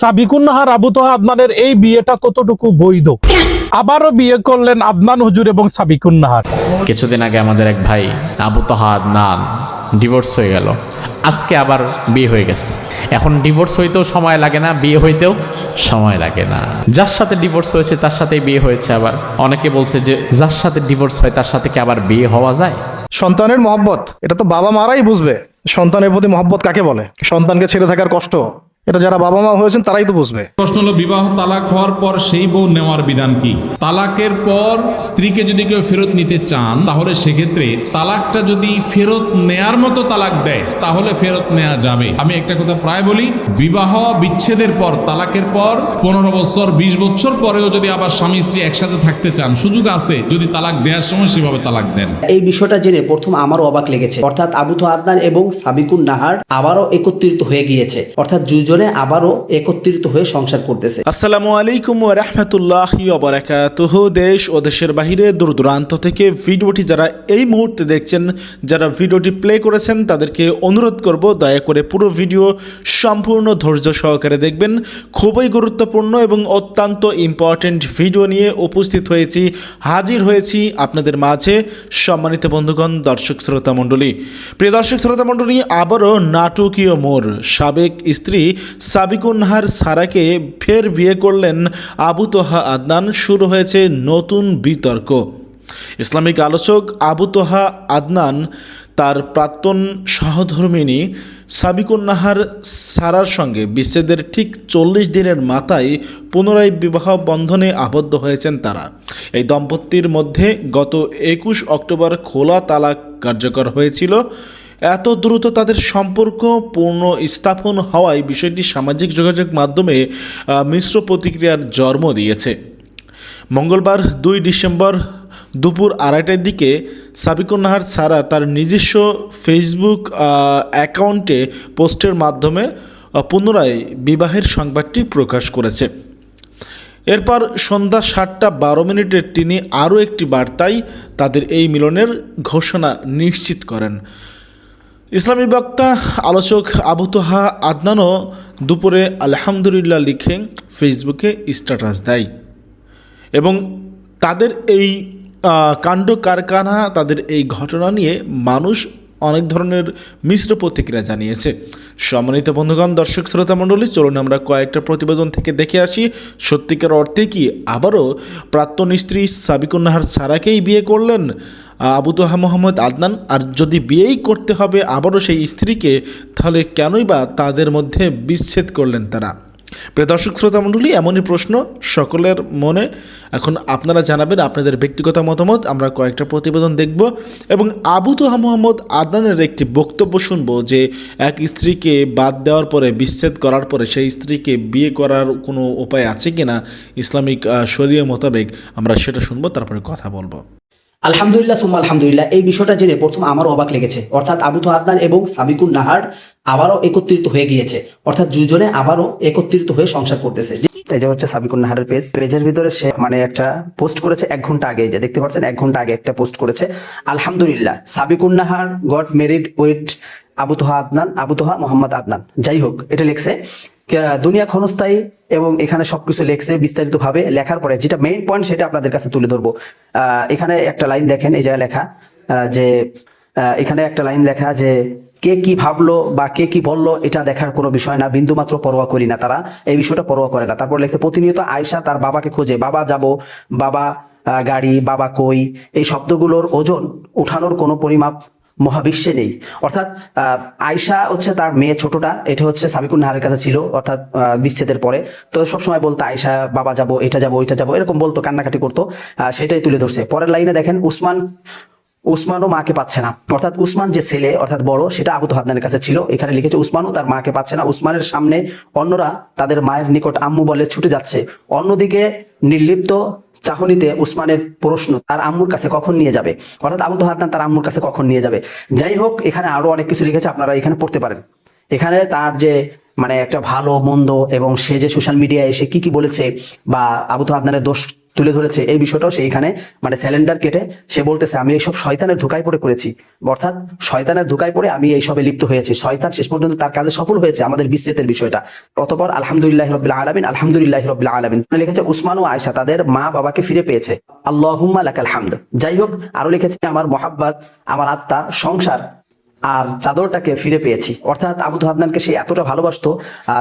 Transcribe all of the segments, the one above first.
সাবিকুন্নাহার আবু তোহা আদনানের এই বিয়েটা কতটুকু বৈধ? আবারও বিয়ে করলেন আদনান হুজুর এবং সাবিকুন্নাহার। কিছুদিন আগে আমাদের এক ভাই আবু তাহা আদনান ডিভোর্স হয়ে গেল। আজকে আবার বিয়ে হয়ে গেছে। এখন ডিভোর্স হইতেও সময় লাগে না বিয়ে হইতেও সময় লাগে না। যার সাথে ডিভোর্স হয়েছে তার সাথেই বিয়ে হয়েছে আবার। অনেকে বলছে যে যার সাথে ডিভোর্স হয় তার সাথে কি আবার বিয়ে হওয়া যায়? সন্তানের মহব্বত এটা তো বাবা মারাই বুঝবে। সন্তানের প্রতি মহব্বত কাকে বলে? সন্তানকে ছেড়ে থাকার কষ্ট। এটা যারা বাবা মা হয়েছেন তারাই তো বুঝবে। প্রশ্ন হলো বিবাহ তালাক হওয়ার পর সেই বউ নেওয়ার বিধান কি? তালাকের পর স্ত্রীকে যদি কেউ ফেরত নিতে চান তাহলে সেক্ষেত্রে তালাকটা যদি ফেরত নেয়ার মতো তালাক দেয় তাহলে ফেরত নেওয়া যাবে। আমি একটা কথা প্রায় বলি বিবাহ বিচ্ছেদের পর তালাকের পর পনেরো বছর বিশ বছর পরেও যদি আবার স্বামী স্ত্রী একসাথে থাকতে চান সুযোগ আছে যদি তালাক দেওয়ার সময় সেভাবে তালাক দেন। এই বিষয়টা জেনে প্রথম আমারও অবাক লেগেছে। অর্থাৎ আবু তো আদনান এবং সাবিকুন নাহার আবারও একত্রিত হয়ে গিয়েছে। অর্থাৎ দুইজনে আবারও একত্রিত হয়ে সংসার করতেছে। আসসালামু আলাইকুম রাহমাতুল্লাহি ওয়া বারাকাতুহু। দেশ ও দেশের বাহিরে দূর দূরান্ত থেকে ভিডিওটি যারা এই মুহূর্তে দেখছেন, যারা ভিডিওটি প্লে করেছেন, তাদেরকে অনুরোধ করব দয়া করে পুরো ভিডিও সম্পূর্ণ ধৈর্য সহকারে দেখবেন। খুবই গুরুত্বপূর্ণ এবং অত্যন্ত ইম্পর্ট্যান্ট ভিডিও নিয়ে উপস্থিত হয়েছি, হাজির হয়েছি আপনাদের মাঝে সম্মানিত বন্ধুগণ, দর্শক শ্রোতা মণ্ডলী। প্রিয় দর্শক শ্রোতা মণ্ডলী, আবারও নাটকীয় মোর সাবেক স্ত্রী সাবিকুন্নাহার সারাকে ফের বিয়ে করলেন আবু তোহা আদনান। শুরু হয়েছে নতুন বিতর্ক। ইসলামিক আলোচক আবু তোহা আদনান তার প্রাক্তন সহধর্মিনী সাবিকুন্নাহার সারার সঙ্গে বিচ্ছেদের ঠিক চল্লিশ দিনের মাথায় পুনরায় বিবাহ বন্ধনে আবদ্ধ হয়েছেন তারা। এই দম্পতির মধ্যে গত একুশ অক্টোবর খোলা তালাক কার্যকর হয়েছিল। এত দ্রুত তাদের সম্পর্ক পূর্ণ স্থাপন হওয়ায় বিষয়টি সামাজিক যোগাযোগ মাধ্যমে মিশ্র প্রতিক্রিয়ার জন্ম দিয়েছে। মঙ্গলবার দুই ডিসেম্বর দুপুর আড়াইটার দিকে সাবিকুন্নাহার সারা তার নিজস্ব ফেসবুক অ্যাকাউন্টে পোস্টের মাধ্যমে পুনরায় বিবাহের সংবাদটি প্রকাশ করেছে। এরপর সন্ধ্যা সাতটা বারো মিনিটে তিনি আরও একটি বার্তায় তাদের এই মিলনের ঘোষণা নিশ্চিত করেন। ইসলামী বক্তা আলোচক আবু তোহা আদনানও দুপুরে আলহামদুলিল্লাহ লিখে ফেসবুকে স্ট্যাটাস দেয়। এবং তাদের এই কাণ্ড কারখানা, তাদের এই ঘটনা নিয়ে মানুষ অনেক ধরনের মিশ্র প্রতিক্রিয়া জানিয়েছে। সম্মানিত বন্ধুগণ, দর্শক শ্রোতা মণ্ডলী, চলুন আমরা কয়েকটা প্রতিবেদন থেকে দেখে আসি। সত্যিকার অর্থে কি আবারও প্রাক্তন স্ত্রী সাবিকুন্নাহার সারাকেই বিয়ে করলেন? আবু তোহা, মোহাম্মদ আদনান, আর যদি বিয়েই করতে হবে আবারও সেই স্ত্রীকে, তাহলে কেনই বা তাদের মধ্যে বিচ্ছেদ করলেন তারা? প্রিয় দর্শক শ্রোতা মণ্ডলী এমনই প্রশ্ন সকলের মনে। এখন আপনারা জানাবেন আপনাদের ব্যক্তিগত মতামত আমরা কয়েকটা প্রতিবেদন দেখব এবং আবু তোহা মোহাম্মদ আদনানের একটি বক্তব্য শুনব যে এক স্ত্রীকে বাদ দেওয়ার পরে বিচ্ছেদ করার পরে সেই স্ত্রীকে বিয়ে করার কোনো উপায় আছে কিনা? ইসলামিক আহ, শরীয় মোতাবেক আমরা সেটা শুনব তারপরে কথা বলব। আলহামদুলিল্লাহ, সুম্মা আলহামদুলিল্লাহ। এই বিষয়টা জেনে প্রথম আমারও অবাক লেগেছে। অর্থাৎ আবু তো আদনান এবং সাবিকুন নাহার আবারও একত্রিত হয়ে গিয়েছে। অর্থাৎ দুজনে আবারও একত্রিত হয়ে সংসার করতেছে। যে হচ্ছে সাবিকুন নাহারের পেজ পেজের ভিতরে সে মানে একটা পোস্ট করেছে এক ঘণ্টা আগে। যে দেখতে পাচ্ছেন, এক ঘণ্টা আগে একটা পোস্ট করেছে। আলহামদুলিল্লাহ, Sabikun Nahar got married with Abu Toha Adnan Abu Toha Mohammad Adnan. যাই হোক, এটা লিখছে দুনিয়া ক্ষণস্থায়ী এবং এখানে সবকিছু লেখছে বিস্তারিত ভাবে লেখার পরে যেটা মেইন পয়েন্ট সেটা আপনাদের কাছে তুলে ধরবো। এখানে একটা লাইন দেখেন, এই জায়গায় লেখা যে এখানে একটা লাইন লেখা যে, কে কি ভাবলো বা কে কি বলল, এটা দেখার কোনো বিষয় না, বিন্দু মাত্র পরোয়া করি না তারা, এই বিষয়টা পরোয়া করে না। তারপর লেখছে, প্রতিনিয়ত আয়সা তার বাবাকে খোঁজে, বাবা যাব, বাবা গাড়ি, বাবা কই, এই শব্দগুলোর ওজন উঠানোর কোনো পরিমাপ মহাবিশ্বে নেই। অর্থাৎ আয়সা হচ্ছে তার মেয়ে ছোটটা, এটা হচ্ছে সাবিকুন নাহারের কাছে ছিল, অর্থাৎ বিচ্ছেদের পরে। তো সবসময় বলতো আয়সা বাবা যাব, এটা যাব, ওইটা যাব, এরকম বলতো, কান্নাকাটি করতো। সেটাই তুলে ধরছে। পরের লাইনে দেখেন, উসমান উসমানও মাকে পাচ্ছে না। অর্থাৎ উসমান যে ছেলে, অর্থাৎ বড়, সেটা আবু হাদনানের কাছে ছিল। এখানে লিখেছে উসমানও তার মাকে পাচ্ছে না। উসমানের সামনে অন্যরা তাদের মায়ের নিকট আম্মু বলে ছুটে যাচ্ছে। অন্যদিকে নির্লিপ্ত চাহনিতে উসমানের প্রশ্ন, তার আম্মুর কাছে কখন নিয়ে যাবে? অর্থাৎ আবু হাদনান তার আম্মুর কাছে কখন নিয়ে যাবে? যাই হোক, এখানে আরও অনেক কিছু লিখেছে, আপনারা এখানে পড়তে পারেন। এখানে তার যে মানে একটা ভালো, মন্দ, এবং সে যে সোশ্যাল মিডিয়ায় এসে কি কি বলেছে বা আবু তো দোষ তুলে ধরেছে। এই বিষয়টাও সে এখানে মানে সিলিন্ডার কেটে সে বলতেছে, আমি এইসব শয়তানের ধোকায় পড়ে করেছি। অর্থাৎ শয়তানের ধোকায় পড়ে আমি এইসবে লিপ্ত হয়েছি। শয়তান শেষ পর্যন্ত তার কাজে সফল হয়েছে আমাদের বিচ্ছেদের বিষয়টা। অতপর আলহামদুলিল্লাহ রবিল আলমিন, আলহামদুলিল্লাহ রবিল আলমিন। লিখেছে উসমান ও আয়সা তাদের মা বাবাকে ফিরে পেয়েছে। আল্লাহুম্মা লাকাল হামদ। যাই হোক, আরও লিখেছে, আমার মোহাব্বত, আমার আত্মা, সংসার আর চাদরটাকে ফিরে পেয়েছি। অর্থাৎ আবু হাদনানকে সে এতটা ভালোবাসতো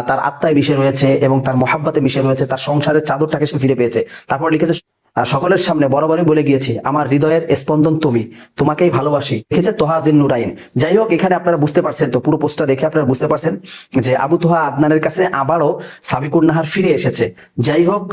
তার আত্মায় মিশে রয়েছে এবং তার মহাব্বাতে মিশে রয়েছে, তার সংসারের চাদরটাকে সে ফিরে পেয়েছে। তারপর লিখেছে সকলের সামনে বরাবরই বলে গিয়েছি, আমার হৃদয়ের স্পন্দন তুমি, তোমাকেই ভালোবাসি। লিখেছে তোহাজিন নুরাইন। যাই হোক, এখানে আপনারা বুঝতে পারছেন, তো পুরো পোস্টটা দেখে আপনারা বুঝতে পারছেন যে আবু তোহা আদনানের কাছে আবারও সাবিকুর নাহার ফিরে এসেছে। যাই হোক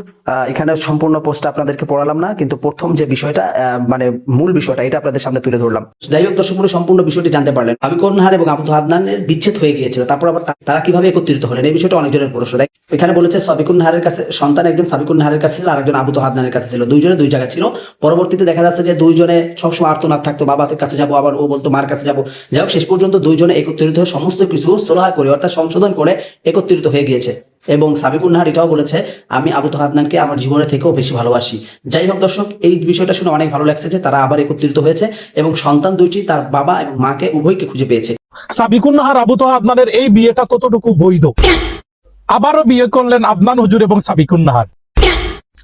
এখানে সম্পূর্ণ পোস্টটা আপনাদেরকে পড়ালাম না, কিন্তু প্রথম যে বিষয়টা মানে মূল বিষয়টা, এটা আপনাদের সামনে তুলে ধরলাম। যাই হোক, দর্শক সম্পূর্ণ বিষয়টি জানতে পারলেন। সাবিকুর নাহার এবং আবু তোহা আদনানের বিচ্ছেদ হয়ে গিয়েছিল, তারপর আবার তারা কীভাবে একত্রিত হলেন? এই বিষয়টা অনেকজনের প্রশ্ন। এখানে বলেছে সাবিকুর নাহারের কাছে, সন্তান একজন সাবিকুর নাহারের কাছে ছিল আর একজন আবু তোহা আদনানের কাছে ছিল। দুইজনে দুই জায়গায় ছিল। পরবর্তীতে দেখা যাচ্ছে যে দুইজনে সবসময় আর্তনাদ থাকতো বাবার কাছে যাব, আবার ও বলতো, মার কাছে যাব। যাই হোক, শেষ পর্যন্ত দুইজনে একত্রিত হয়ে সমস্ত কিছু সোলাহা করে, অর্থাৎ সংশোধন করে একত্রিত হয়ে গিয়েছে। এবং সাবিকুর নাহার এটাও বলেছে, আমি আবু তোহাদনানকে আমার জীবনে থেকেও বেশি ভালোবাসি। যাই হোক দর্শক, এই বিষয়টা শুনে অনেক ভালো লাগছে যে তারা আবার একত্রিত হয়েছে এবং সন্তান দুইটি তার বাবা এবং মাকে উভয়কে খুঁজে পেয়েছে। সাবিকুন নাহার আবু তোহা আদনানের এই বিয়েটা কতটুকু বৈধ? আবারও বিয়ে করলেন আদনান হুজুর এবং সাবিকুন নাহার।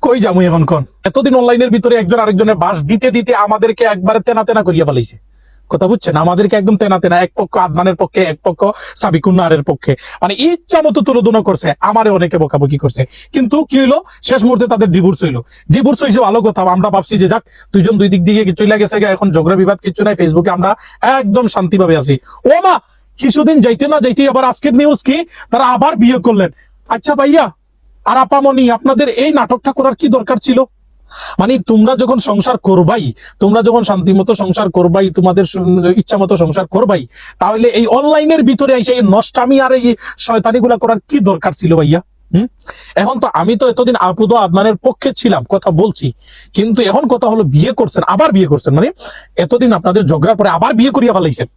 কই যামু এখন কোন? এতদিন অনলাইনের ভিতরে একজন আরেকজনের বাস দিতে দিতে আমাদেরকে একবারে তেনা তেনা করিয়া ফেলাইছে। কথা বুঝছেন? আমাদেরকে একদম তেনা তেনা এক পক্ষ আদনানের পক্ষে, এক পক্ষ সাবিকুন নাহারের পক্ষে। মানে ইচ্ছা মতো তুলোধনা করছে, আমারে অনেকে বকাবকি করছে। কিন্তু কি হইল? শেষ মুহূর্তে তাদের ডিভোর্স হইল। ডিভোর্স হয়েছে ভালো কথা, আমরা ভাবছি যে যাক, দুইজন দুই দিক দিকে চলে গেছে এখন ঝগড়া বিবাদ কিছু নাই ফেসবুকে আমরা একদম শান্তিভাবে আছি। ও মা কিছুদিন যাইতে না যাইতে আবার আজকের নিউজ কি? তারা আবার বিয়ে করলেন। আচ্ছা ভাইয়া আর আপামনি আপনাদের এই নাটকটা করার কি দরকার ছিল? মানে তোমরা যখন সংসার করবাই, তোমরা যখন শান্তি মতো সংসার করবাই, তোমাদের ইচ্ছা মতো সংসার করবাই, তাহলে এই অনলাইনের ভিতরে এসে এই নষ্টামি আর এই শয়তানি গুলা করার কি দরকার ছিল ভাইয়া? এখন তো আমি তো এতদিন আপুদ আদনানের পক্ষে ছিলাম, কথা বলছি। কিন্তু এখন কথা হলো বিয়ে করছেন, আবার বিয়ে করছেন। মানে এতদিন আপনাদের ঝগড়া করে আবার বিয়ে করিয়া ফেলাইছেন।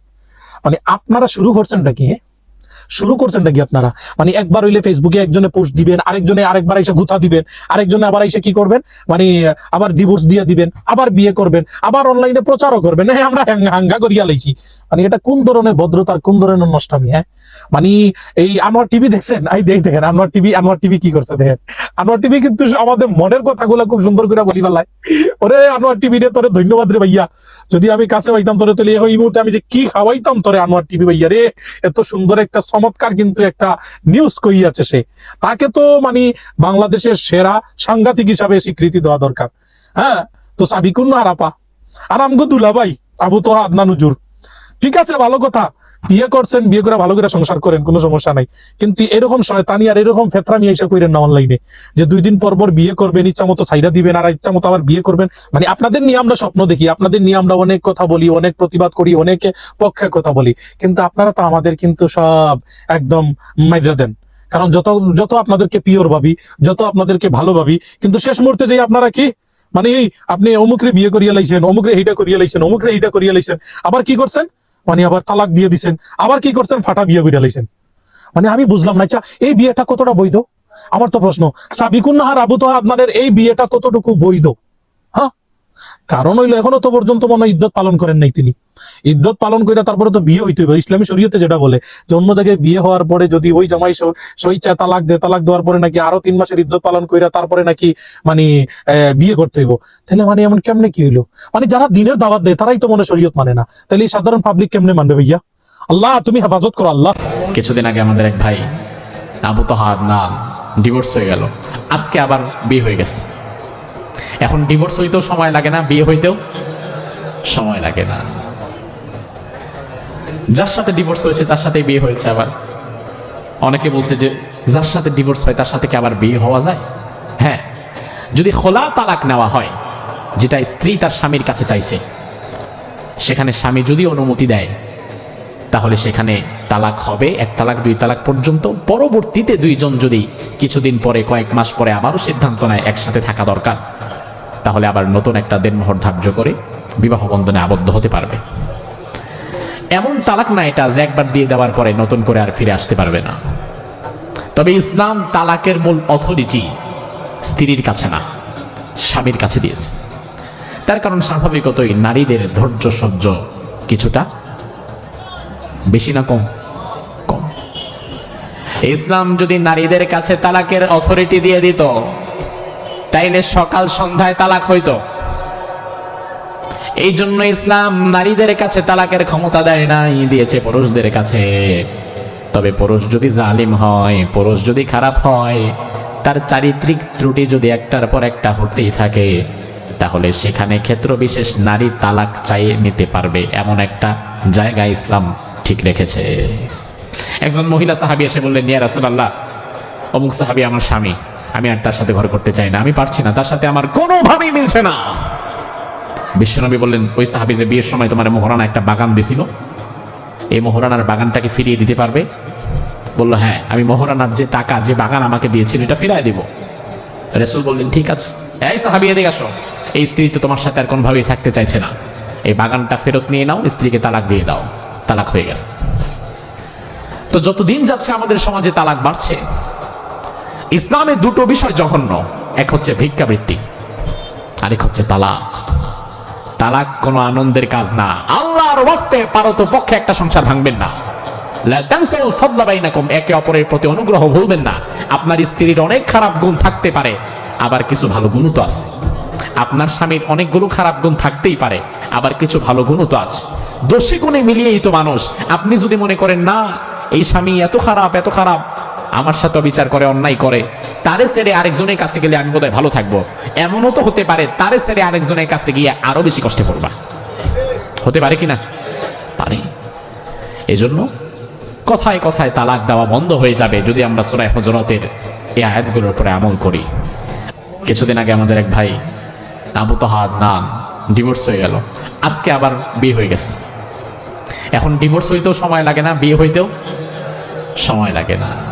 মানে আপনারা শুরু করছেনটা কি হ্যাঁ? শুরু করছেন নাকি আপনারা? মানে একবার হইলে ফেসবুকে একজনে পোস্ট দিবেন, আরেকজনে আরেকবার এসে গুথা দিবেন, আরেকজনে আবার এসে কি করবেন? মানে আবার ডিভোর্স দিয়ে দিবেন, আবার বিয়ে করবেন, আবার অনলাইনে প্রচারও করবেন। হ্যাঁ আমরা হাঙ্গা- করিয়া লাইছি। মানে এটা কোন ধরনের ভদ্রতার, কোন ধরনের নষ্টামি হ্যাঁ? মানে এই আমার টিভি দেখছেন? এই দেখ, দেখেন আনোয়ার টিভি আনোয়ার টিভি কি করছে, দেখেন। আনোয়ার টিভি কিন্তু আমাদের মনের কথাগুলো খুব সুন্দর করে বলি ফেলায়। ওরে আনোয়ার টিভি রে তোরে ধন্যবাদ রে ভাইয়া। যদি আমি কাছে পাইতাম, তোরে তাহলে এই মুহূর্তে আমি যে কি খাওয়াইতাম তোরে আনোয়ার টিভি ভাইয়া রে। এত সুন্দর একটা চমৎকার কিন্তু একটা নিউজ কইয়াছে সে। তাকে তো মানে বাংলাদেশের সেরা সাংঘাতিক হিসাবে স্বীকৃতি দেওয়া দরকার। হ্যাঁ? তো সাবিকুন হারাপা আর আমগো দুলা ভাই আবু তো আদনান হুজুর। ঠিক আছে, ভালো কথা। বিয়ে করছেন, বিয়ে করে ভালো করে সংসার করেন, কোনো সমস্যা নাই। কিন্তু এরকম শয়তানি আর এরকম ফেতরামি এসে কইরেন না অনলাইনে যে দুই দিন পর বিয়ে করবেন, ইচ্ছা মতো সাইরা দিবেন আর ইচ্ছা মতো আবার বিয়ে করবেন। মানে আপনাদের নিয়ে আমরা স্বপ্ন দেখি, আপনাদের নিয়ে আমরা অনেক কথা বলি, অনেক প্রতিবাদ করি, অনেক পক্ষে কথা বলি। কিন্তু আপনারা তো আমাদের কিন্তু সব একদম মাইরা দেন। কারণ যত যত আপনাদেরকে পিওর ভাবি, যত আপনাদেরকে ভালো ভাবি, কিন্তু শেষ মুহূর্তে যে আপনারা কি? মানে এই আপনি অমুকরে বিয়ে করিয়া লাইছেন, অমুকরে এইটা করিয়া লাইছেন, অমুকরে এইটা করিয়া লাইছেন, আবার কি করছেন? মানে আবার তালাক দিয়ে দিছেন, আবার কি করছেন? ফাটা বিয়ে করিয়া লাইছেন। মানে আমি বুঝলাম না আচ্ছা এই বিয়েটা কতটা বৈধ? আমার তো প্রশ্ন সাবিকুন নাহার আবু তোহা আপনাদের এই বিয়েটা কতটুকু বৈধ? হ্যাঁ? কারণ হইল এখনও তো পর্যন্ত মনে ইদ্যত পালন করেন নাই তিনি। ইদ্যত পালন করে তারপরে তো বিয়ে হইতে হবে ইসলামী শরীয়তে যেটা বলে যে অন্য জায়গায় বিয়ে হওয়ার পরে যদি ওই জামাই স- সইচ্ছা তালাক দেয়, তালাক দেওয়ার পরে নাকি আরও তিন মাসের ইদ্যত পালন করে তারপরে নাকি মানে বিয়ে করতে হইব। তাহলে মানে এমন কেমনে কি হইল? মানে যারা দিনের দাওয়াত দেয়, তারাই তো মনে শরীয়ত মানে না। তাহলে এই সাধারণ পাবলিক কেমনে মানবে ভাইয়া? আল্লাহ, তুমি হেফাজত করো, আল্লাহ। কিছুদিন আগে আমাদের এক ভাই, আবু তাহাদ নাম ডিভোর্স হয়ে গেল। আজকে আবার বিয়ে হয়ে গেছে। এখন ডিভোর্স হইতেও সময় লাগে না, বিয়ে হইতেও সময় লাগে না। যার সাথে ডিভোর্স হয়েছে, তার সাথে বিয়ে হয়েছে আবার। অনেকে বলছে যে, যার সাথে ডিভোর্স হয়, তার সাথে কি আবার বিয়ে হওয়া যায়? হ্যাঁ যদি খোলা তালাক নেওয়া হয়, যেটা স্ত্রী তার স্বামীর কাছে চাইছে, সেখানে স্বামী যদি অনুমতি দেয়, তাহলে সেখানে তালাক হবে, এক তালাক, দুই তালাক পর্যন্ত। পরবর্তীতে দুইজন যদি কিছুদিন পরে, কয়েক মাস পরে আবারও সিদ্ধান্ত নেয়, একসাথে থাকা দরকার, তাহলে আবার নতুন একটা দেনমোহর ধার্য করে বিবাহ বন্ধনে আবদ্ধ হতে পারবে। এমন তালাক না এটা যে একবার দিয়ে দেওয়ার পরে নতুন করে আর ফিরে আসতে পারবে না। তবে ইসলাম তালাকের মূল অথরিটি স্ত্রীর কাছে না, স্বামীর কাছে দিয়েছে। তার কারণ স্বাভাবিকতই নারীদের ধৈর্য সহ্য কিছুটা বেশি না কম কম। ইসলাম যদি নারীদের কাছে তালাকের অথরিটি দিয়ে দিত, তাইলে সকাল সন্ধ্যায় তালাক হইতো। এই জন্য ইসলাম নারীদের কাছে তালাকের ক্ষমতা দেয় নাই, দিয়েছে পুরুষদের কাছে। তবে পুরুষ যদি জালিম হয়, পুরুষ যদি খারাপ হয়, তার চারিত্রিক ত্রুটি যদি একটার পর একটা হতেই থাকে, তাহলে সেখানে ক্ষেত্র বিশেষ নারী তালাক চাইয়ে নিতে পারবে এমন একটা জায়গা ইসলাম ঠিক রেখেছে। একজন মহিলা সাহাবি এসে বললেন নিয়া রাসুলাল্লাহ, অমুক সাহাবি আমার স্বামী, আমি আর তার সাথে ঘর করতে চাই না, আমি পারছি না, তার সাথে আমার কোনোভাবেই মিলছে না। বিশ্বনবী বললেন, ওই সাহাবি যে বিয়ের সময় তোমার মোহরানা একটা বাগান দিছিল, এই মোহরানার বাগানটাকে ফিরিয়ে দিতে পারবে? বলল হ্যাঁ আমি মোহরানার যে টাকা, যে বাগান আমাকে দিয়েছিল, এটা ফিরাই দিব। রেসুল বললেন, ঠিক আছে। এই সাহাবি, এদিকে আসো। এই স্ত্রী তো তোমার সাথে আর কোনোভাবেই থাকতে চাইছে না। এই বাগানটা ফেরত নিয়ে নাও, স্ত্রীকে তালাক দিয়ে দাও। তালাক হয়ে গেছে। তো যতদিন যাচ্ছে আমাদের সমাজে তালাক বাড়ছে, ইসলামে দুটো বিষয় জঘন্য। এক হচ্ছে ভিক্ষাবৃত্তি, আরেক হচ্ছে তালাক। তালাক কোনো আনন্দের কাজ না। আল্লাহর ওয়াস্তে পারত পক্ষে একটা সংসার ভাঙবেন না। একে অপরের প্রতি অনুগ্রহ ভুলবেন না। আপনার স্ত্রীর অনেক খারাপ গুণ থাকতে পারে, আবার কিছু ভালো গুণও তো আছে। আপনার স্বামীর অনেকগুলো খারাপ গুণ থাকতেই পারে, আবার কিছু ভালো গুণও তো আছে। দোষী গুণে মিলিয়েই তো মানুষ। আপনি যদি মনে করেন, না, এই স্বামী এত খারাপ এত খারাপ, আমার সাথে বিচার করে, অন্যায় করে তারে ছেড়ে আরেকজনের কাছে গেলে আমি বোধহয় ভালো থাকব। এমনও তো হতে পারে, তারে ছেড়ে আরেকজনের কাছে গিয়ে আরও বেশি কষ্টে পড়বা। হতে পারে কি না? পারে। এজন্য কথায় কথায় তালাক দেওয়া বন্ধ হয়ে যাবে যদি আমরা সুরায় হজরতের এই আয়াতগুলোর উপরে আমল করি। কিছুদিন আগে আমাদের এক ভাই, আবু তাহাদ নাম ডিভোর্স হয়ে গেল। আজকে আবার বিয়ে হয়ে গেছে। এখন ডিভোর্স হইতেও সময় লাগে না, বিয়ে হইতেও সময় লাগে না।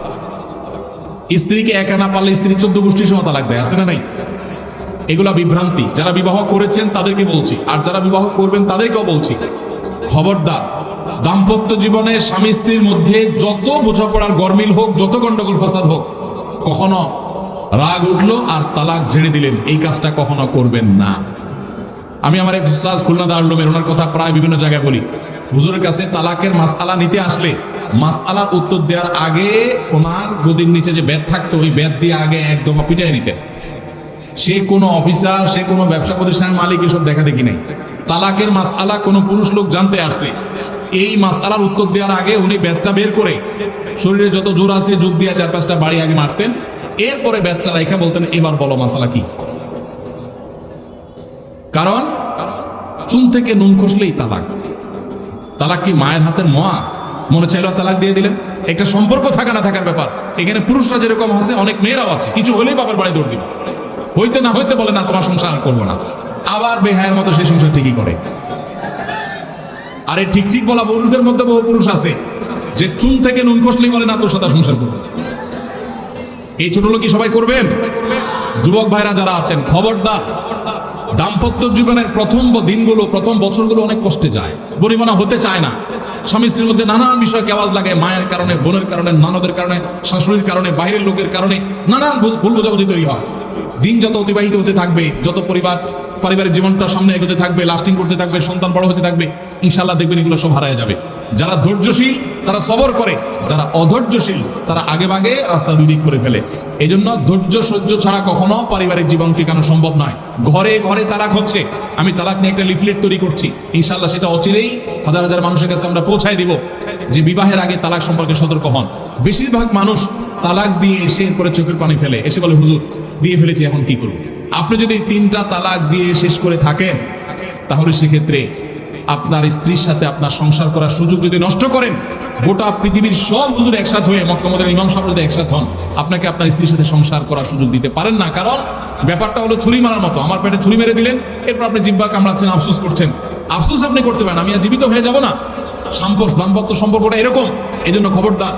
স্ত্রীকে একা না পারলে স্ত্রী চোদ্দ গোষ্ঠীর সময় তালাক দেয় আছে না নাই? এগুলা বিভ্রান্তি। যারা বিবাহ করেছেন তাদেরকে বলছি, আর যারা বিবাহ করবেন তাদেরকেও বলছি, খবরদার, দাম্পত্য জীবনে স্বামী স্ত্রীর মধ্যে যত বোঝাপড়ার গরমিল হোক, যত গন্ডগোল ফসাদ হোক, কখনো রাগ উঠল আর তালাক ঝেড়ে দিলেন। এই কাজটা কখনো করবেন না। আমি আমার এক খুলনা দারুলমের ওনার কথা প্রায় বিভিন্ন জায়গায় বলি। হুজুরের কাছে তালাকের মাসআলা নিতে আসলে মাসআলার উত্তর দেওয়ার আগে ওনার গদির নিচে যে ব্যাট থাকতো, ওই ব্যাট দিয়ে আগে একদম পিটাই নিতেন। সে কোনো অফিসার, সে কোনো ব্যবসা প্রতিষ্ঠানের মালিক এসব দেখা দেখি নেই। তালাকের মাসআলা কোনো পুরুষ লোক জানতে আসছে এই মাসআলার উত্তর দেওয়ার আগে উনি ব্যাটটা বের করে শরীরে যত জোর আছে যোগ দিয়ে চার পাঁচটা বাড়ি আগে মারতেন। এরপরে ব্যাটটা রেখা বলতেন, এবার বলো মাসালা কি? কারণ চুন থেকে নুন খসলেই তালাক। তালাক কি মায়ের হাতের মোয়া? মনে চাইলো তালাক দিয়ে দিলেন। একটা সম্পর্ক থাকা না থাকার ব্যাপার। এখানে পুরুষরা যেরকম আছে, অনেক মেয়েরাও আছে। কিছু হলেই বাবার বাড়ি দৌড় দিবে। হইতে না হইতে বলে, না, তোমার সংসার করব না। আবার বেহায়ের মতো সেই সংসার ঠিকই করে। আরে ঠিক ঠিক বলা পুরুষদের মধ্যে বহু পুরুষ আছে, যে চুন থেকে নুন খসলেই বলে, না, তোর সাথে সংসার করব এই ছোট লোক কি সবাই করবেন? যুবক ভাইরা যারা আছেন, খবরদার। দাম্পত্য জীবনের প্রথম দিনগুলো, প্রথম বছরগুলো অনেক কষ্টে যায়। পরিমাণা হতে চায় না। স্বামী স্ত্রীর মধ্যে নানান বিষয়কে আওয়াজ লাগে মায়ের কারণে, বোনের কারণে, নানদের কারণে, শাশুড়ির কারণে, বাইরের লোকের কারণে নানান ভুল বোঝাবুঝি তৈরি হয়। দিন যত অতিবাহিত হতে থাকবে, যত পরিবার পারিবারিক জীবনটা সামনে এগোতে থাকবে লাস্টিং করতে থাকবে, সন্তান বড় হতে থাকবে ইনশাল্লাহ দেখবেন এগুলো সব হারায় যাবে। যারা ধৈর্যশীল, তারা সবর করে। যারা অধৈর্যশীল, তারা আগে ভাগে রাস্তা দুই করে ফেলে। এই জন্য ধৈর্য সহ্য ছাড়া কখনো পারিবারিক জীবন টিকানো সম্ভব নয়। ঘরে ঘরে তালাক হচ্ছে। আমি তালাক নিয়ে একটা লিফলেট তৈরি করছি। ইনশাল্লাহ সেটা অচিরেই হাজার হাজার মানুষের কাছে আমরা পৌঁছায় দিব যে বিবাহের আগে তালাক সম্পর্কে সতর্ক হন। বেশিরভাগ মানুষ তালাক দিয়ে এসে এরপরে চোখের পানি ফেলে। এসে বলে, হুজুর, দিয়ে ফেলেছি, এখন কি করব? আপনি যদি তিনটা তালাক দিয়ে শেষ করে থাকেন, তাহলে সেক্ষেত্রে আপনার স্ত্রীর সাথে আপনার সংসার করার সুযোগ যদি নষ্ট করেন, গোটা পৃথিবীর সব হুজুর একসাথে হয়ে মক্কামদের ইমাম সাহেব যদি একসাথে হন। আপনাকে আপনার স্ত্রীর সাথে সংসার করার সুযোগ দিতে পারেন না। কারণ ব্যাপারটা হলো ছুরি মারার মতো। আমার পেটে ছুরি মেরে দিলেন, এরপর আপনি জিব্বা কামড়াচ্ছেন, আফসোস করছেন। আফসোস আপনি করতে পারেন, আমি আর জীবিত হয়ে যাব না। সম্পর্ক দাম্পত্য সম্পর্কটা এরকম। এই জন্য খবরদার,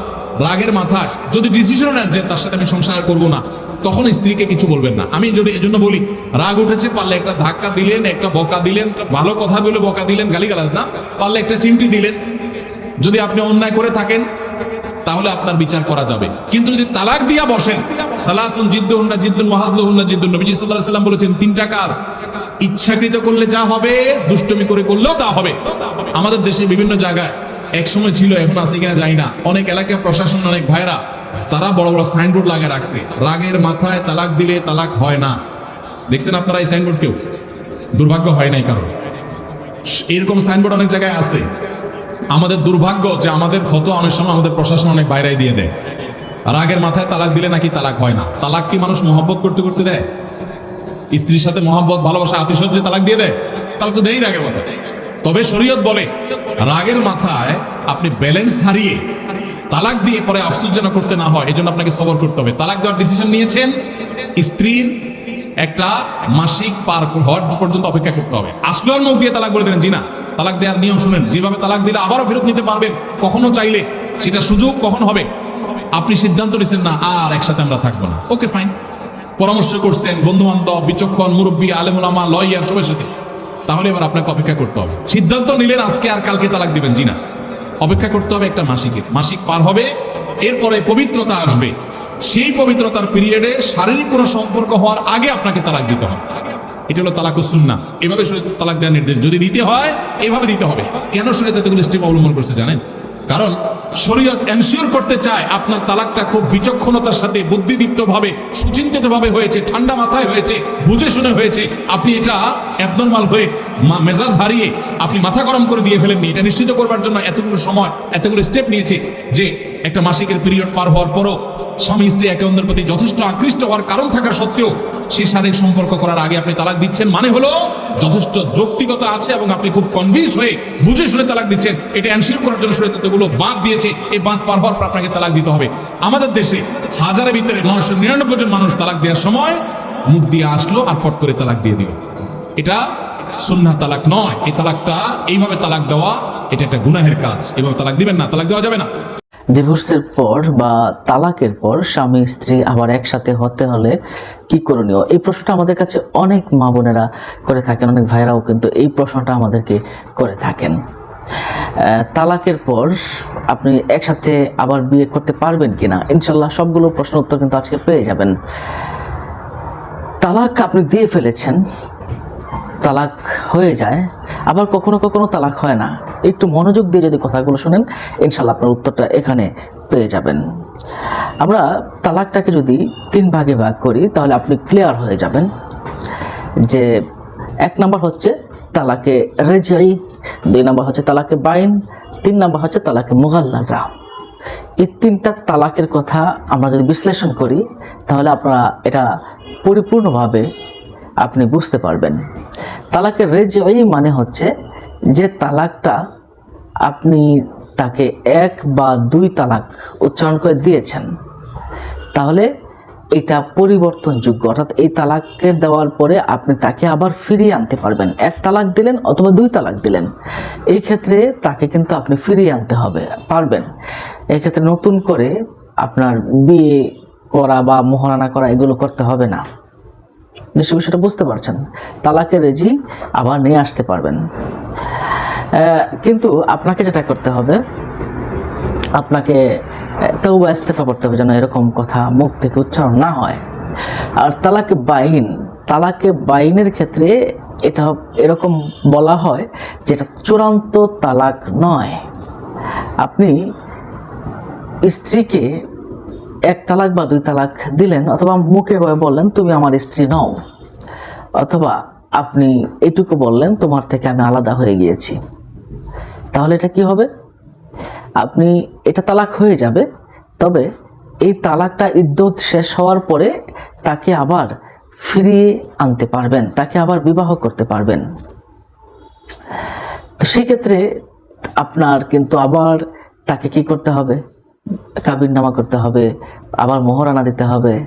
রাগের মাথায় যদি ডিসিশন নেন যে তার সাথে আমি সংসার করব না। তখন স্ত্রীকে কিছু বলবেন না। আমি যদি এজন্য বলি, রাগ উঠেছে, পারলে একটা ধাক্কা দিলেন, একটা বকা দিলেন, ভালো কথা বলে বকা দিলেন, গালিগালাজ না, পারলে একটা চিমটি দিলেন। যদি আপনি অন্যায় করে থাকেন, তাহলে আপনার বিচার করা যাবে। কিন্তু যদি তালাক দিয়া বসেন, সালাতুন জিদ্দুহুন্না জিদ্দুন ওয়াহাজলুহুন্না জিদ্দুন, নবীজি সাল্লাল্লাহু আলাইহি বলেছেন, তিনটা কাজ। ইচ্ছাকৃত করলে যা হবে, দুষ্টমি করে করলেও তা হবে। আমাদের দেশে বিভিন্ন জায়গায় একসময় ছিল, এখন আছে কিনা জানি না। অনেক এলাকা প্রশাসন, অনেক ভাইরা তারা বড় বড় সাইনবোর্ড লাগিয়ে রাখছে। রাগের মাথায় তালাক দিলে তালাক হয় না। দেখছেন আপনারা এই সাইনবোর্ড কেউ? দুর্ভাগ্য হয় নাই কারণ এরকম সাইনবোর্ড অনেক জায়গায় আছে। আমাদের দুর্ভাগ্য যে আমাদের ফটো অনেক সময় আমাদের প্রশাসন অনেক বাইরে দিয়ে দেয়। রাগের মাথায় তালাক দিলে নাকি তালাক হয় না। তালাক কি মানুষ মহব্বত করতে করতে দেয়? স্ত্রীর সাথে মহব্বত, ভালোবাসা, আতিশয্যে তালাক দিয়ে দেয়? তাহলে তো দেই রাগের মাথায়। তবে শরীয়ত বলে, রাগের মাথায় আপনি ব্যালেন্স হারিয়ে তালাক দিয়ে পরে আফসোস যেন করতে না হয় এই জন্য আপনাকে সবর করতে হবে। তালাক দেওয়ার ডিসিশন নিয়েছেন, স্ত্রীর একটা মাসিক পার হওয়ার পর্যন্ত অপেক্ষা করতে হবে। আসলেও মুখ দিয়ে তালাক বলে দিলেন, জি না, তালাক দেওয়ার নিয়ম শুনেন, যেভাবে তালাক দিলে আবারও ফেরত নিতে পারবেন, কখনো চাইলে সেটা সুযোগ কখন হবে? আপনি সিদ্ধান্ত নিচ্ছেন না, আর একসাথে আমরা থাকব না। Okay, fine. পরামর্শ করছেন বন্ধু বান্ধব বিচক্ষণ, মুরব্বী আলেমুলামা লয়ার, সবার সাথে। তাহলে এবার আপনাকে অপেক্ষা করতে হবে। সিদ্ধান্ত নিলেন, আজকে আর কালকে তালাক দিবেন, জি না। অপেক্ষা করতে হবে একটা মাসিকের মাসিক পার হবে, এরপরে পবিত্রতা আসবে। সেই পবিত্রতার পিরিয়ডে শারীরিক কোনো সম্পর্ক হওয়ার আগে আপনাকে তালাক দিতে হবে। এটা হলো তালাক সুন্না এভাবে শরীর তালাক দেওয়ার নির্দেশ। যদি দিতে হয়, এভাবে দিতে হবে। কেন শরীর এতগুলো স্টেপ অবলম্বন করছে জানেন? কারণ শরীয়ত এনশিওর করতে চায় আপনার তালাকটা খুব বিচক্ষণতার সাথে বুদ্ধিদীপ্ত ভাবে সুচিন্তিত ভাবে হয়েছে, ঠান্ডা মাথায় হয়েছে, বুঝে শুনে হয়েছে। আপনি এটা অ্যাবনর্মাল হয়ে মেজাজ হারিয়ে আপনি মাথা গরম করে দিয়ে ফেলেননি। এটা নিশ্চিত করবার জন্য এতগুলো সময়, এতগুলো স্টেপ নিয়েছে যে একটা মাসিকের পিরিয়ড পার হওয়ার পরও স্বামী, স্ত্রী একে অন্যের প্রতি যথেষ্ট আকৃষ্ট হওয়ার কারণ থাকা সত্ত্বেও সেই শারীরিক সম্পর্ক করার আগে আপনি তালাক দিচ্ছেন মানে হলো যথেষ্ট যৌক্তিকতা আছে এবং আপনি খুব কনভিন্স হয়ে বুঝে শুনে তালাক দিচ্ছেন। এটা এনশিওর করার জন্য শরীয়ত এতগুলো বাঁধ দিয়েছে। এই বাঁধ পার হওয়ার পর আপনাকে তালাক দিতে হবে। আমাদের দেশে হাজারের ভিতরে নয়শো নিরানব্বই জন মানুষ তালাক দেওয়ার সময় মুখ দিয়ে আসলো আর ফট করে তালাক দিয়ে দিল। এটা সুন্না তালাক নয়। এই তালাকটা এইভাবে তালাক দেওয়া, এটা একটা গুনাহের কাজ। এইভাবে তালাক দিবেন না, তালাক দেওয়া যাবে না। ডিভোর্সের পর বা তালাকের পর স্বামী, স্ত্রী আবার একসাথে হতে হলে কি করণীয়? এই প্রশ্নটা আমাদের কাছে অনেক মা বোনেরা করে থাকেন, অনেক ভাইরাও কিন্তু এই প্রশ্নটা আমাদেরকে করে থাকেন। তালাকের পর আপনি একসাথে আবার বিয়ে করতে পারবেন কিনা? ইনশাল্লাহ সবগুলো প্রশ্ন উত্তর কিন্তু আজকে পেয়ে যাবেন। তালাক আপনি দিয়ে ফেলেছেন, তালাক হয়ে যায়, আবার কখনো কখনো তালাক হয় না। একটু মনোযোগ দিয়ে যদি কথাগুলো শুনেন ইনশাল্লাহ আপনার উত্তরটা এখানে পেয়ে যাবেন। আমরা তালাকটাকে যদি তিন ভাগে ভাগ করি, তাহলে আপনি ক্লিয়ার হয়ে যাবেন যে এক নাম্বার হচ্ছে তালাকে রেজাই, দুই নাম্বার হচ্ছে তালাকে বাইন, তিন নাম্বার হচ্ছে তালাকে মুগাল্লাজা। এই তিনটা তালাকের কথা আমরা যদি বিশ্লেষণ করি, তাহলে আপনারা এটা পরিপূর্ণভাবে আপনি বুঝতে পারবেন। তালাকের রেজাই মানে হচ্ছে যে তালাকটা আপনি তাকে এক বা দুই তালাক উচ্চারণ করে দিয়েছেন, তাহলে এটা পরিবর্তনযোগ্য। অর্থাৎ এই তালাকের দেওয়ার পরে আপনি তাকে আবার ফিরিয়ে আনতে পারবেন। এক তালাক দিলেন অথবা দুই তালাক দিলেন। এই ক্ষেত্রে তাকে কিন্তু আপনি ফিরিয়ে আনতে হবে, পারবেন। এক্ষেত্রে নতুন করে আপনার বিয়ে করা বা মোহরানা করা এগুলো করতে হবে না। নিশ্চয় বিষয়টা বুঝতে পারছেন। তালাকের রেজি আবার নিয়ে আসতে পারবেন। কিন্তু আপনাকে যেটা করতে হবে, আপনাকে তবু ইস্তেফা করতে হবে যেন এরকম কথা মুখ থেকে উচ্চারণ না হয়। আর তালাকে বাইন, তালাকে বাইনের ক্ষেত্রে এটা এরকম বলা হয় যেটা চূড়ান্ত তালাক নয়। আপনি স্ত্রীকে এক তালাক বা দুই তালাক দিলেন, অথবা মুখের ভাবে বললেন, তুমি আমার স্ত্রী নও। অথবা আপনি এটুকু বললেন, তোমার থেকে আমি আলাদা হয়ে গিয়েছি। তাহলে এটা কি হবে? আপনি, এটা তালাক হয়ে যাবে, তবে এই তালাকটা ইদ্যুৎ শেষ হওয়ার পরে তাকে আবার ফিরিয়ে আনতে পারবেন, তাকে আবার বিবাহ করতে পারবেন। তো সেক্ষেত্রে আপনার কিন্তু আবার তাকে কি করতে হবে? কাবির নামা করতে হবে, আবার মোহরানা দিতে হবে।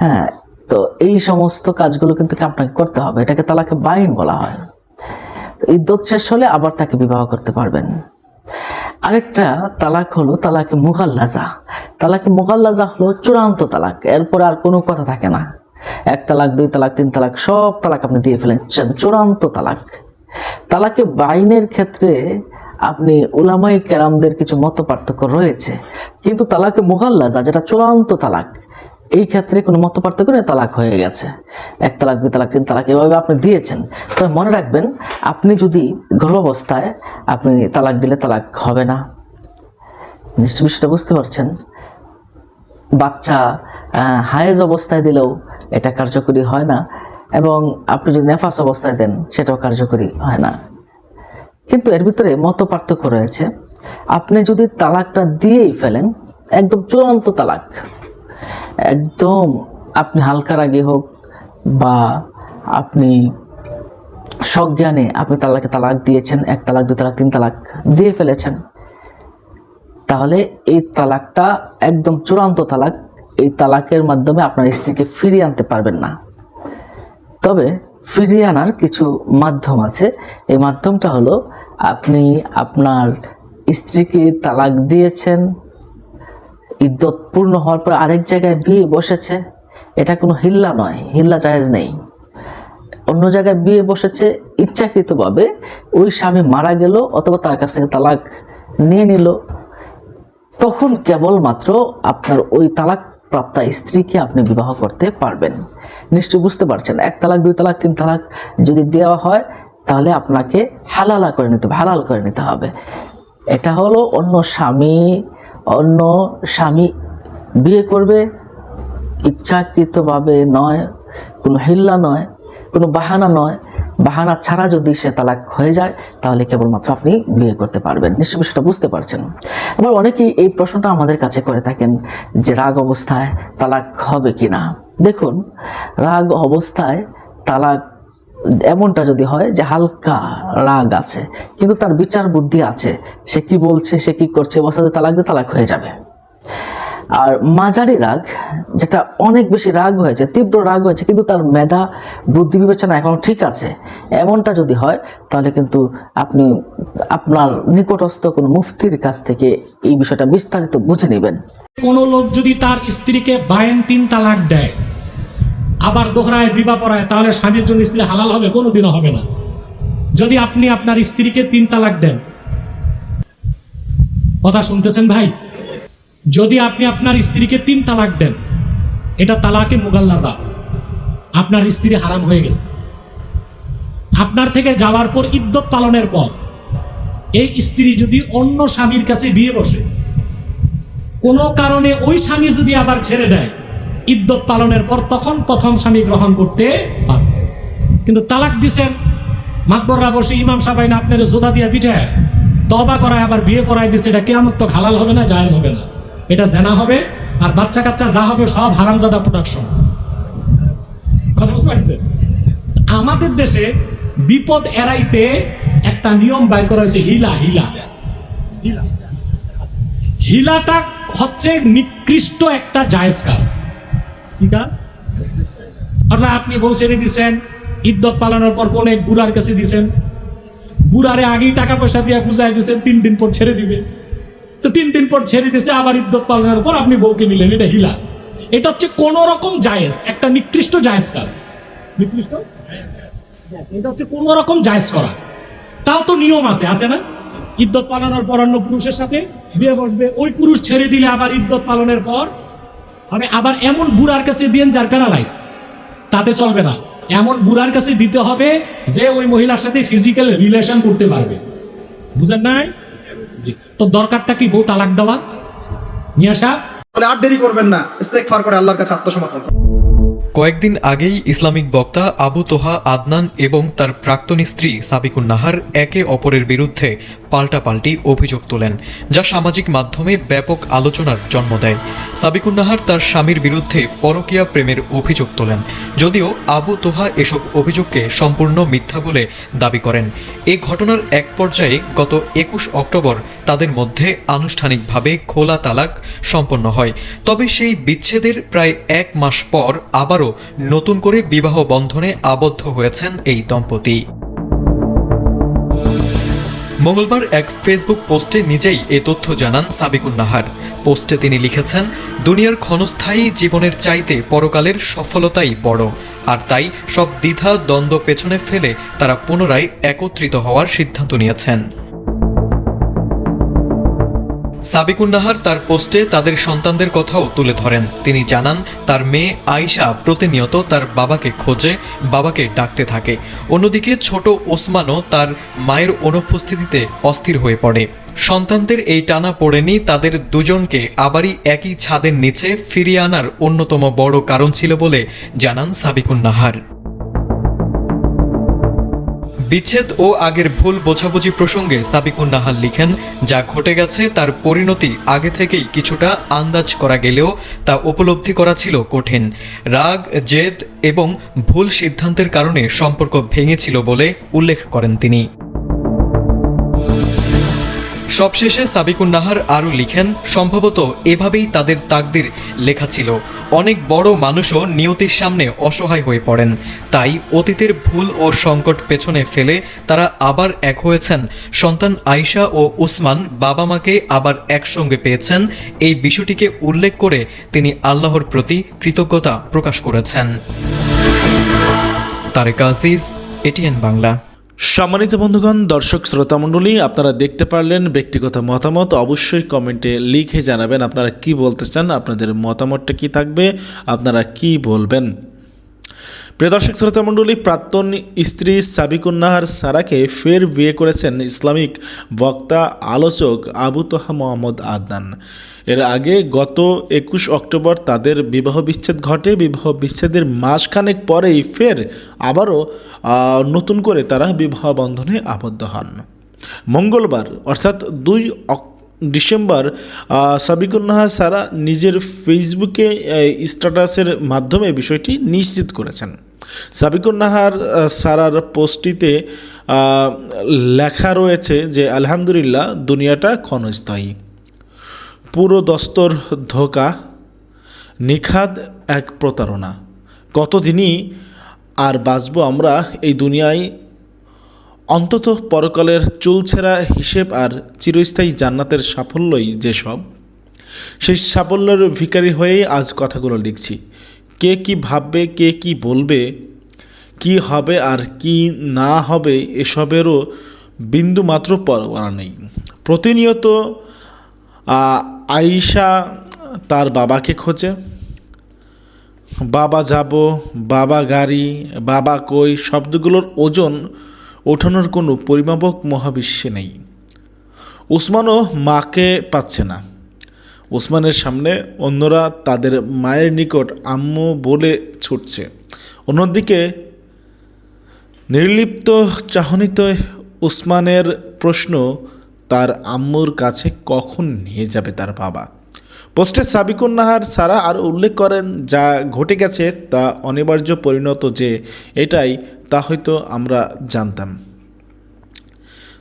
হ্যাঁ তো এই সমস্ত কাজগুলো কিন্তু আপনাকে করতে হবে? এটাকে তালাকে বাইন বলা হয়। ইদ্যত শেষ হলে আবার তাকে বিবাহ করতে পারবেন। আরেকটা তালাক হলো তালাকে মুগাল্লাজা। তালাকে মুগাল্লাজা হলো চূড়ান্ত তালাক, এরপর আর কোনো কথা থাকে না। এক তালাক, দুই তালাক, তিন তালাক, সব তালাক আপনি দিয়ে ফেলেছেন, চূড়ান্ত তালাক। তালাকে বাইনের ক্ষেত্রে আপনি উলামাই কেরামদের কিছু মত পার্থক্য রয়েছে। কিন্তু তালাকে মুগাল্লাজা যেটা চূড়ান্ত তালাক, এই ক্ষেত্রে কোনো মত পার্থক্য নেই, তালাক হয়ে গেছে। এক তালাক, দুই তালাক, তিন তালাক, এভাবে আপনি দিয়েছেন। তবে মনে রাখবেন, আপনি যদি গর্ভাবস্থায় আপনি তালাক দিলে তালাক হবে না। নিশ্চয় বিষয়টা বুঝতে পারছেন? বাচ্চা হায়েজ অবস্থায় দিলেও এটা কার্যকরী হয় না, এবং আপনি যদি নেফাস অবস্থায় দেন, সেটাও কার্যকরী হয় না। কিন্তু এর ভিতরে মত পার্থক্য রয়েছে। আপনি যদি তালাকটা দিয়েই ফেলেন, একদম চূড়ান্ত তালাক, একদম আপনি হালকার আগে হোক বা আপনি সজ্ঞানে আপনি তালাকে তালাক দিয়েছেন, এক তালাক দুই তালাক, তিন তালাক দিয়ে ফেলেছেন, তাহলে এই তালাকটা একদম চূড়ান্ত তালাক, এই তালাকের মাধ্যমে আপনার স্ত্রীকে ফিরিয়ে আনতে পারবেন না। তবে ফিরিয়ে আনার কিছু মাধ্যম আছে। এই মাধ্যমটা হলো আপনি আপনার স্ত্রীকে তালাক দিয়েছেন ইদ্যত পূর্ণ হওয়ার পর আরেক জায়গায় বিয়ে বসেছে। এটা কোনো হিল্লা নয়, হিল্লা জায়েজ নেই। অন্য জায়গায় বিয়ে বসেছে ইচ্ছাকৃতভাবে, ওই স্বামী মারা গেল অথবা তার কাছ থেকে তালাক নিয়ে নিল। তখন কেবলমাত্র আপনার ওই তালাক প্রাপ্তা স্ত্রীকে আপনি বিবাহ করতে পারবেন। নিশ্চয়ই বুঝতে পারছেন, এক তালাক, দুই তালাক, তিন তালাক যদি দেওয়া হয়, তাহলে আপনাকে হালালা করে নিতে হবে, হালাল করে নিতে হবে। এটা হলো অন্য স্বামী অন্য স্বামী বিয়ে করবে, ইচ্ছাকৃতভাবে নয়, কোনো হিল্লা নয়, কোনো বাহানা নয় বাহানা ছাড়া যদি সে তালাক হয়ে যায়, তাহলে কেবলমাত্র আপনি বিয়ে করতে পারবেন। নিশ্চয়ই সেটা বুঝতে পারছেন। আবার অনেকেই এই প্রশ্নটা আমাদের কাছে করে থাকেন যে, রাগ অবস্থায় তালাক হবে কি না দেখুন, রাগ অবস্থায় তালাক এমনটা যদি হয় যে, হালকা রাগ আছে, কিন্তু তার বিচার বুদ্ধি আছে। সে কি বলছে, সে কি করছে অবস্থাতে তালাক দিয়ে তালাক হয়ে যাবে। আর মাঝারি রাগ, যেটা অনেক বেশি রাগ হয়েছে, তীব্র রাগ হয়েছে, কিন্তু তার মেধা, বুদ্ধি বিবেচনা এখন ঠিক আছে। এমনটা যদি হয়, তাহলে কিন্তু আপনি আপনার নিকটস্থ কোনো মুফতির কাছ থেকে এই বিষয়টা বিস্তারিত বুঝে নেবেন। কোনো লোক যদি তার স্ত্রীকে বায়েন তিন তালাক দেয়, আবার দোহরায় বিবাহ পড়ায়, তাহলে স্বামীর জন্য স্ত্রী হালাল হবে, কোনোদিনও হবে না। যদি আপনি আপনার স্ত্রীকে তিন তালাক দেন। কথা শুনতেছেন ভাই? যদি আপনি আপনার স্ত্রীকে তিন তালাক দেন, এটা তালাকে মুগাল্লাজা আপনার স্ত্রী হারাম হয়ে গেছে। আপনার থেকে যাওয়ার পর ইদ্যত পালনের পর, এই স্ত্রী যদি অন্য স্বামীর কাছে বিয়ে বসে, কোনো কারণে ওই স্বামী যদি আবার ছেড়ে দেয়, ইদ্যত পালনের পর তখন প্রথম স্বামী গ্রহণ করতে পারবে। কিন্তু তালাক দিছেন মাতবররা বসে ইমাম সাবাইন আপনার জোদা দিয়া পিঠে তবা করায় আবার বিয়ে করায় দিচ্ছে এটা কেমন তো হালাল হবে না, জায়জ হবে না। এটা জেনা হবে, আর বাচ্চা কাচ্চা যা হবে সব হারামজাদা প্রোডাকশন কথা বুঝতে আমাদের দেশে বিপদ এড়াইতে একটা নিয়ম বাইর করা হয়েছে, হিলা হিলা। হিলা। হিলাটা হচ্ছে নিকৃষ্ট একটা জায়েজ কাজ। কি কাজ? অর্থাৎ আপনি বউ ছেড়ে দিচ্ছেন ইদ্যত পালনের পর কোন এক বুড়ার কাছে দিছেন বুড়ারে আগেই টাকা পয়সা দিয়ে বুঝাই দিয়েছেন, তিন দিন পর ছেড়ে দিবে। তো তিন দিন পর ছেড়ে দিয়েছে, আবার ইদ্যত পালনের পর আপনি বউকে নিলেন, এটা হিলা এটা হচ্ছে কোন রকম জায়েজ, একটা নিকৃষ্ট জায়েজ কাজ। নিকৃষ্ট? এটা হচ্ছে কোন রকম জায়েজ করা। তাও তো নিয়ম আছে আছে না? ইদ্যত পালনের পর অন্য পুরুষের সাথে বিয়ে বসবে, ওই পুরুষ ছেড়ে দিলে আবার ইদ্যত পালনের পর মানে আবার এমন বুড়ার কাছে দিয়েন যার প্যারালাইজ। তাতে চলবে না। এমন বুড়ার কাছে দিতে হবে যে ওই মহিলার সাথে ফিজিক্যাল রিলেশন করতে পারবে। বুঝেন নাই? জি। তো দরকারটা কি বউ তালাক দেওয়া? নিয়ে আসা। আর দেরি করবেন না ইস্তেকফার করে আল্লাহর কাছে আত্মসমর্পণ করুন। কয়েকদিন আগেই ইসলামিক বক্তা আবু তোহা আদনান এবং তার প্রাক্তন স্ত্রী সাবিকুন নাহার একে অপরের বিরুদ্ধে পাল্টাপাল্টি অভিযোগ তোলেন, যা সামাজিক মাধ্যমে ব্যাপক আলোচনার জন্ম দেয়। সাবিকুন্নাহার তার স্বামীর বিরুদ্ধে পরকীয়া প্রেমের অভিযোগ তোলেন, যদিও আবু তোহা এসব অভিযোগকে সম্পূর্ণ মিথ্যা বলে দাবি করেন। এই ঘটনার এক পর্যায়ে গত একুশ অক্টোবর তাদের মধ্যে আনুষ্ঠানিকভাবে খোলা তালাক সম্পন্ন হয়। তবে সেই বিচ্ছেদের প্রায় এক মাস পর আবারও নতুন করে বিবাহ বন্ধনে আবদ্ধ হয়েছেন এই দম্পতি। মঙ্গলবার এক ফেসবুক পোস্টে নিজেই এ তথ্য জানান সাবিকুন নাহার। পোস্টে তিনি লিখেছেন, দুনিয়ার ক্ষণস্থায়ী জীবনের চাইতে পরকালের সফলতাই বড়। আর তাই সব দ্বিধা দ্বন্দ্ব পেছনে ফেলে তারা পুনরায় একত্রিত হওয়ার সিদ্ধান্ত নিয়েছেন। সাবিকুন নাহার তার পোস্টে তাদের সন্তানদের কথাও তুলে ধরেন। তিনি জানান, তার মেয়ে আয়শা প্রতিনিয়ত তার বাবাকে খোঁজে, বাবাকে ডাকতে থাকে। অন্যদিকে ছোট ওসমানও তার মায়ের অনুপস্থিতিতে অস্থির হয়ে পড়ে। সন্তানদের এই টানা পড়েনি, তাদের দুজনকে আবারই একই ছাদের নিচে ফিরিয়ে আনার অন্যতম বড় কারণ ছিল বলে জানান সাবিকুন নাহার বিচ্ছেদ ও আগের ভুল বোঝাবুঝি প্রসঙ্গে সাবিকুন নাহাল লিখেন, যা ঘটে গেছে তার পরিণতি আগে থেকেই কিছুটা আন্দাজ করা গেলেও তা উপলব্ধি করা ছিল কঠিন। রাগ, জেদ এবং ভুল সিদ্ধান্তের কারণে সম্পর্ক ভেঙেছিল বলে উল্লেখ করেন তিনি। সবশেষে সাবিকুন নাহার আরও লিখেন, সম্ভবত এভাবেই তাদের তাকদির লেখা ছিল। অনেক বড় মানুষও নিয়তির সামনে অসহায় হয়ে পড়েন। তাই অতীতের ভুল ও সংকট পেছনে ফেলে তারা আবার এক হয়েছেন। সন্তান আয়শা ও উসমান বাবা মাকে আবার একসঙ্গে পেয়েছেন। এই বিষয়টিকে উল্লেখ করে তিনি আল্লাহর প্রতি কৃতজ্ঞতা প্রকাশ করেছেন। তারেক আজিজ, এটিএন বাংলা। সম্মানিত বন্ধুগণ, দর্শক শ্রোতা মণ্ডলী, আপনারা দেখতে পারলেন ব্যক্তিগত মতামত। অবশ্যই কমেন্টে লিখে জানাবেন আপনারা কি বলতে চান, আপনাদের মতামতটা কি থাকবে, আপনারা কি বলবেন। প্রিয় দর্শক শ্রোতা মণ্ডলী, প্রাক্তন স্ত্রী সাবিকুন্নাহার সারাকে ফের বিয়ে করেছেন ইসলামিক বক্তা, আলোচক আবু তোহা মোহাম্মদ আদনান। এর আগে গত একুশ অক্টোবর তাদের বিবাহ বিচ্ছেদ ঘটে। বিবাহ বিচ্ছেদের মাসখানেক পরেই ফের আবারও নতুন করে তারা বিবাহ বন্ধনে আবদ্ধ হন। মঙ্গলবার, অর্থাৎ দুই ডিসেম্বর সাবিকুন্নাহার সারা নিজের ফেসবুকে স্ট্যাটাসের মাধ্যমে বিষয়টি নিশ্চিত করেছেন। সাবিকুন্নাহার সারার পোস্টটিতে লেখা রয়েছে যে, আলহামদুলিল্লাহ, দুনিয়াটা ক্ষণস্থায়ী। পুরো দস্তর ধোকা, নিখাদ এক প্রতারণা। কতদিনই আর বাঁচবো আমরা এই দুনিয়ায়? অন্তত পরকালের চুলছেরা হিসেব আর চিরস্থায়ী জান্নাতের সাফল্যই যেসব সেই সাফল্যের ভিকারি হয়েই আজ কথাগুলো লিখছি। কে কি ভাববে, কে কি বলবে, কি হবে আর কি না হবে, এসবেরও বিন্দু মাত্র পরোয়ানা নেই। প্রতিনিয়ত আয়েশা তার বাবাকে খোঁজে। বাবা যাব, বাবা গাড়ি, বাবা কই, শব্দগুলোর ওজন ওঠানোর কোনো পরিমাপক মহাবিশ্বে নেই। উসমানও মাকে পাচ্ছে না। ওসমানের সামনে অন্যরা তাদের মায়ের নিকট আম্মু বলে ছুটছে। অন্যদিকে নির্লিপ্ত চাহনিত উসমানের প্রশ্ন তার আম্মুর কাছে কখন নিয়ে যাবে তার বাবা? পোস্টে সাবিকুন নাহার সারা আর উল্লেখ করেন, যা ঘটে গেছে তা অনিবার্য পরিণত যে এটাই, তা হয়তো আমরা জানতাম।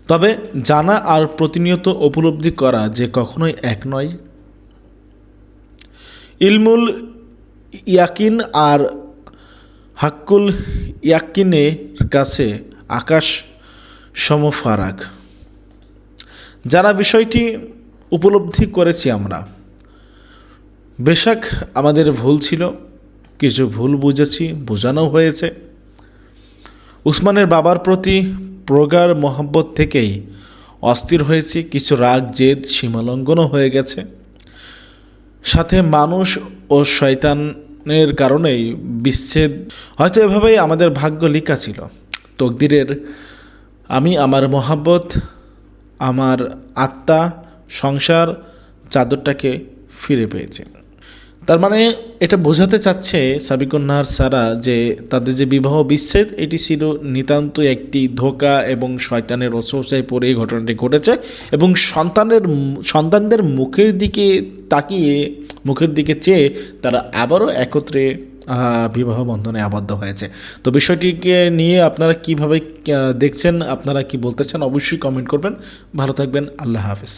তবে জানা আর প্রতিনিয়ত উপলব্ধি করা যে কখনোই এক নয়। ইলমুল ইয়াকিন আর হাক্কুল ইয়াকিনের কাছে আকাশ সমফারাক। যারা বিষয়টি উপলব্ধি করেছি আমরা, বেশাক আমাদের ভুল ছিল, কিছু ভুল বুঝেছি, বোঝানো হয়েছে। উসমানের বাবার প্রতি প্রগাঢ় মহব্বত থেকেই অস্থির হয়েছি, কিছু রাগ, জেদ সীমালঙ্ঘনও হয়ে গেছে। সাথে মানুষ ও শয়তানের কারণেই বিচ্ছেদ, হয়তো এভাবেই আমাদের ভাগ্য লিখা ছিল। তকদিরের আমি, আমার মহাব্বত আমার আত্মা সংসার চাদরটাকে ফিরে পেয়েছে। তার মানে এটা বোঝাতে চাচ্ছে সাবিকুন্নাহার সারা যে তাদের যে বিবাহ বিচ্ছেদ, এটি ছিল নিতান্ত একটি ধোকা এবং শয়তানের রসোসায় পড়ে এই ঘটনাটি ঘটেছে এবং সন্তানের, সন্তানদের মুখের দিকে তাকিয়ে, মুখের দিকে চেয়ে তারা আবারও একত্রে বিবাহ বন্ধনে আবদ্ধ হয়েছে। তো বিষয়টিকে নিয়ে আপনারা কীভাবে দেখছেন, আপনারা কি বলতে চান, অবশ্যই কমেন্ট করবেন। ভালো থাকবেন, আল্লাহ হাফিজ।